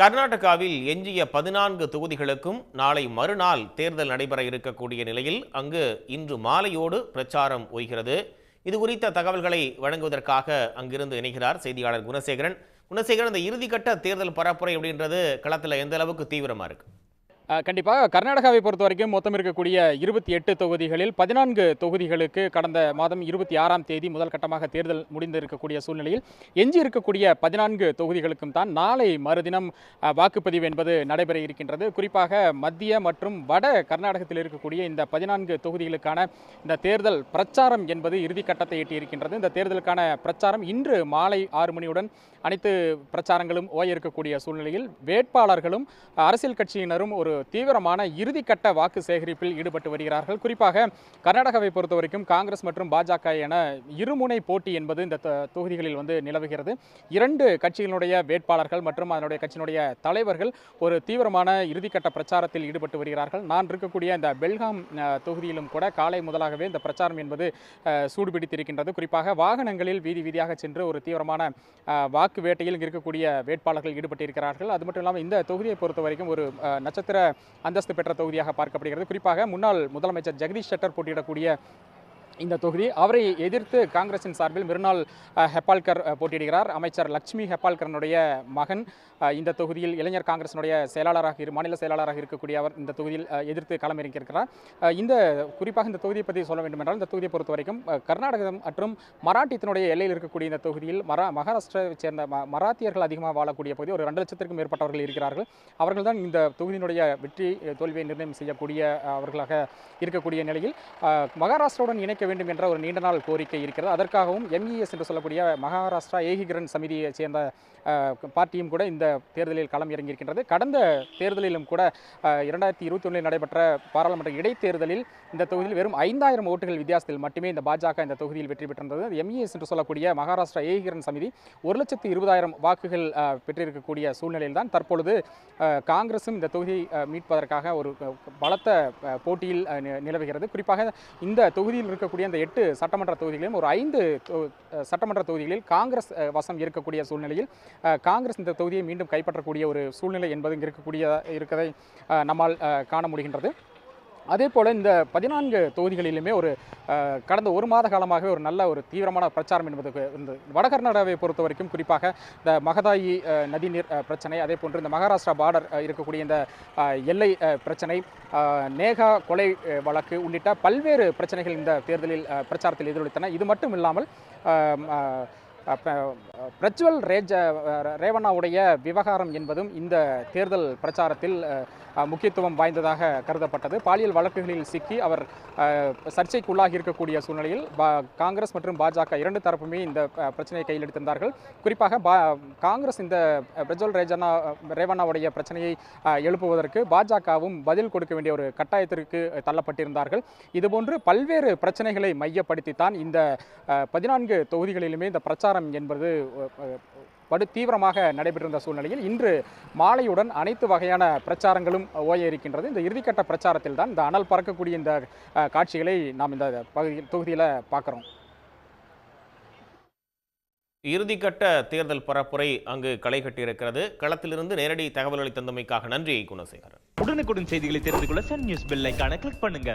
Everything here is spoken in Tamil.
கர்நாடகாவில் எஞ்சிய பதினான்கு தொகுதிகளுக்கும் நாளை மறுநாள் தேர்தல் நடைபெற இருக்கக்கூடிய நிலையில் அங்கு இன்று மாலையோடு பிரச்சாரம் ஓய்கிறது. இது குறித்த தகவல்களை வழங்குவதற்காக அங்கிருந்து இணைகிறார் செய்தியாளர் குணசேகரன். குணசேகரன் இந்த இறுதிக்கட்ட தேர்தல் பரப்புரை அப்படின்றது களத்தில் எந்த அளவுக்கு தீவிரமா இருக்கு? கண்டிப்பாக கர்நாடகாவை பொறுத்த வரைக்கும் மொத்தம் இருக்கக்கூடிய இருபத்தி எட்டு தொகுதிகளில் பதினான்கு தொகுதிகளுக்கு கடந்த மாதம் இருபத்தி ஆறாம் தேதி முதல் கட்டமாக தேர்தல் முடிந்திருக்கக்கூடிய சூழ்நிலையில் எஞ்சி இருக்கக்கூடிய பதினான்கு தொகுதிகளுக்கும் தான் நாளை மறுதினம் வாக்குப்பதிவு என்பது நடைபெற இருக்கின்றது. குறிப்பாக மத்திய மற்றும் வட கர்நாடகத்தில் இருக்கக்கூடிய இந்த பதினான்கு தொகுதிகளுக்கான இந்த தேர்தல் பிரச்சாரம் என்பது இறுதிக்கட்டத்தை எட்டியிருக்கின்றது இந்த தேர்தலுக்கான பிரச்சாரம் இன்று மாலை ஆறு மணியுடன் அனைத்து பிரச்சாரங்களும் ஓய இருக்கக்கூடிய சூழ்நிலையில் வேட்பாளர்களும் அரசியல் கட்சியினரும் ஒரு தீவிரமான இறுதிக்கட்ட வாக்கு சேகரிப்பில் ஈடுபட்டு வருகிறார்கள். குறிப்பாக கர்நாடகாவை பொறுத்த வரைக்கும் காங்கிரஸ் மற்றும் பாஜக என இருமுனை போட்டி என்பது இந்த தொகுதிகளில் வந்து நிலவுகிறது. இரண்டு கட்சிகளுடைய வேட்பாளர்கள் மற்றும் அதனுடைய கட்சியினுடைய தலைவர்கள் ஒரு தீவிரமான இறுதிக்கட்ட பிரச்சாரத்தில் ஈடுபட்டு வருகிறார்கள். நான் இருக்கக்கூடிய இந்த பெல்காம் தொகுதியிலும் கூட காலை முதலாகவே இந்த பிரச்சாரம் என்பது சூடுபிடித்திருக்கின்றது. குறிப்பாக வாகனங்களில் வீதி வீதியாக சென்று ஒரு தீவிரமான வாக்கு வேட்டையில் இருக்கக்கூடிய வேட்பாளர்கள் ஈடுபட்டிருக்கிறார்கள். அது மட்டும் இல்லாமல் இந்த தொகுதியை பொறுத்த வரைக்கும் ஒரு நட்சத்திர அந்தஸ்து பெற்ற தொகுதியாக பார்க்கப்படுகிறது. குறிப்பாக முன்னாள் முதலமைச்சர் ஜெகதீஷ் ஷெட்டர் போட்டியிடக்கூடிய இந்த தொகுதி. அவரை எதிர்த்து காங்கிரசின் சார்பில் மிருனால் ஹெப்பால்கர் போட்டியிடுகிறார். அமைச்சர் லட்சுமி ஹெப்பால்கரனுடைய மகன் இந்த தொகுதியில் இளைஞர் காங்கிரசினுடைய செயலாளராக இரு மாநில செயலாளராக இருக்கக்கூடிய அவர் இந்த தொகுதியில் எதிர்த்து களமிறங்கியிருக்கிறார். இந்த குறிப்பாக இந்த தொகுதியை பற்றி சொல்ல வேண்டும் என்றால் இந்த தொகுதியை பொறுத்த வரைக்கும் கர்நாடகம் மற்றும் மராட்டியத்தினுடைய எல்லையில் இருக்கக்கூடிய இந்த தொகுதியில் மரா மகாராஷ்டிராவை சேர்ந்த மராத்தியர்கள் அதிகமாக வாழக்கூடிய பகுதி ஒரு ரெண்டு லட்சத்திற்கும் மேற்பட்டவர்கள் இருக்கிறார்கள். அவர்கள் தான் இந்த தொகுதியினுடைய வெற்றி தோல்வியை நிர்ணயம் செய்யக்கூடிய அவர்களாக இருக்கக்கூடிய நிலையில் மகாராஷ்டிராவுடன் இணைக்க வேண்டும் என்ற ஒரு நீண்ட நாள் கோரிக்கை இருக்கிறது. அதற்காகவும் எம்இஎஸ் என்று சொல்லக்கூடிய மகாராஷ்டிரா ஏகிகரன் சமிதியை சேர்ந்த பார்ட்டியும் கூட இந்த தேர்தலில் களம் இறங்கியிருக்கின்றது. கடந்த தேர்தலிலும் கூட இரண்டாயிரத்தி இருபத்தி ஒன்றில் நடைபெற்ற பாராளுமன்ற இடைத்தேர்தலில் இந்த தொகுதியில் வெறும் ஐந்தாயிரம் ஓட்டுகள் வித்தியாசத்தில் மட்டுமே இந்த பாஜக இந்த தொகுதியில் வெற்றி பெற்றிருந்தது. எம்இஎஸ் என்று சொல்லக்கூடிய மகாராஷ்டிரா ஏகிகரன் சமிதி ஒரு லட்சத்து இருபதாயிரம் வாக்குகள் பெற்றிருக்கக்கூடிய சூழ்நிலையில் தான் தற்பொழுது காங்கிரஸும் காங்கிரசும் இந்த தொகுதியை மீட்பதற்காக ஒரு பலத்த போட்டியில் நிலவுகிறது. குறிப்பாக இந்த தொகுதியில் இருக்கக்கூடிய அந்த எட்டு சட்டமன்ற தொகுதிகளிலும் ஒரு ஐந்து சட்டமன்ற தொகுதிகளில் காங்கிரஸ் வசம் இருக்கக்கூடிய சூழ்நிலையில் காங்கிரஸ் இந்த தொகுதியை மீண்டும் கைப்பற்றக்கூடிய ஒரு சூழ்நிலை என்பது இங்கு இருக்கக்கூடிய இருக்கதை அஹ், நம்மால் காண முடிகின்றது. அதே போல் இந்த பதினான்கு தொகுதிகளிலுமே ஒரு கடந்த ஒரு மாத காலமாகவே ஒரு நல்ல ஒரு தீவிரமான பிரச்சாரம் என்பது இந்த வட கர்நாடகாவை பொறுத்த வரைக்கும் குறிப்பாக இந்த மகதாயி நதிநீர் பிரச்சனை அதே போன்று இந்த மகாராஷ்டிரா பார்டர் இருக்கக்கூடிய இந்த எல்லை பிரச்சனை நேகா கொலை வழக்கு உள்ளிட்ட பல்வேறு பிரச்சனைகள் இந்த தேர்தலில் பிரச்சாரத்தில் எதிரொலித்தன. இது மட்டும் இல்லாமல் அஹ், பிரஜ்வல் ரேஜ ரேவண்ணாவுடைய விவகாரம் என்பதும் இந்த தேர்தல் பிரச்சாரத்தில் முக்கியத்துவம் வாய்ந்ததாக கருதப்பட்டது. பாலியல் வழக்குகளில் சிக்கி அவர் சர்ச்சைக்குள்ளாகி இருக்கக்கூடிய சூழ்நிலையில் பா காங்கிரஸ் மற்றும் பாஜக இரண்டு தரப்புமே இந்த பிரச்சனையை கையில் எடுத்திருந்தார்கள். குறிப்பாக பா காங்கிரஸ் இந்த பிரஜ்வல் ரேஜனா ரேவண்ணாவுடைய பிரச்சனையை எழுப்புவதற்கு பாஜகவும் பதில் கொடுக்க வேண்டிய ஒரு கட்டாயத்திற்கு தள்ளப்பட்டிருந்தார்கள். இதுபோன்று பல்வேறு பிரச்சனைகளை மையப்படுத்தித்தான் இந்த பதினான்கு தொகுதிகளிலுமே இந்த பிரச்சாரம் என்பது படு தீவிரமாக நடைபெற்றிருந்த சூழ்நிலையில் இன்று மாலையுடன் அனைத்து வகையான பிரச்சாரங்களும் ஓய இருக்கின்றது இந்த இறுதிக்கட்ட பிரச்சாரத்தில் தான் இந்த அனல் பறக்கக்கூடிய இந்த காட்சிகளை நாம் இந்த பகுதி தொகுதியில் பார்க்குறோம். இறுதிக்கட்ட தேர்தல் பரப்புரை அங்கு களை கட்டியிருக்கிறது. களத்திலிருந்து நேரடி தகவல்களை தந்தமைக்காக நன்றி குணசேகரன். உடனுக்குடன் செய்திகளை தெரிந்து கொள்ள சன் நியூஸ் பெல் ஐகானை கிளிக் பண்ணுங்க.